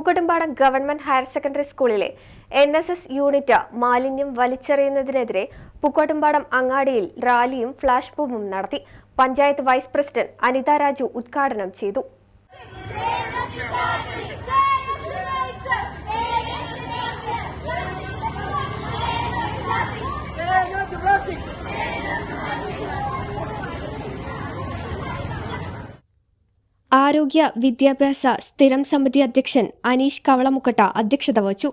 Pookkottumpadam government higher secondary സ്കൂളിലെ N S S unit മാലിന്യം വലിച്ചെറിയുന്നതിനെതിരെ പൂക്കോട്ടുംപാടം അങ്ങാടിയിൽ റാലിയും ഫ്ലാഷ് മോബും നടത്തി പഞ്ചായത്ത് വൈസ് പ്രസിഡന്റ് അനിത രാജു ഉദ്ഘാടനം ചെയ്തു. ആരോഗ്യ വിദ്യാഭ്യാസ സ്ഥിരം സമിതി അധ്യക്ഷൻ അനീഷ് കവളമുക്കട്ട അധ്യക്ഷത വഹിച്ചു.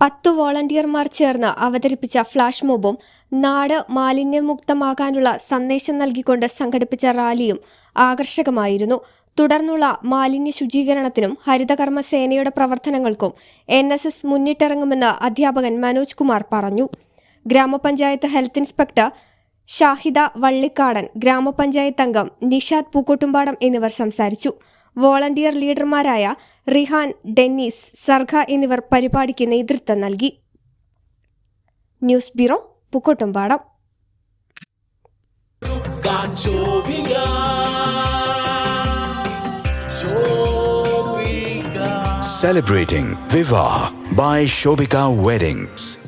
പത്തു വോളണ്ടിയർമാർ ചേർന്ന് അവതരിപ്പിച്ച ഫ്ലാഷ് മോബും നാട് മാലിന്യമുക്തമാകാനുള്ള സന്ദേശം നൽകിക്കൊണ്ട് സംഘടിപ്പിച്ച റാലിയും ആകർഷകമായിരുന്നു. തുടർന്നുള്ള മാലിന്യ ശുചീകരണത്തിനും ഹരിതകർമ്മ സേനയുടെ പ്രവർത്തനങ്ങൾക്കും എൻ എസ് എസ് മുന്നിട്ടിറങ്ങുമെന്ന് അധ്യാപകൻ മനോജ് കുമാർ പറഞ്ഞു. ഗ്രാമപഞ്ചായത്ത് ഹെൽത്ത് ഇൻസ്പെക്ടർ ഷാഹിദ വള്ളിക്കാടൻ ഗ്രാമപഞ്ചായത്ത് അംഗം നിഷാദ് പൂക്കോട്ടുംപാടം എന്നിവർ സംസാരിച്ചു. വോളണ്ടിയർ ലീഡർമാരായ റിഹാൻ ഡെന്നീസ് സർഗ എന്നിവർ പരിപാടിക്ക് നേതൃത്വം നൽകി. News bureau Pookkottumpadam. Celebrating Viva by Shobika Weddings.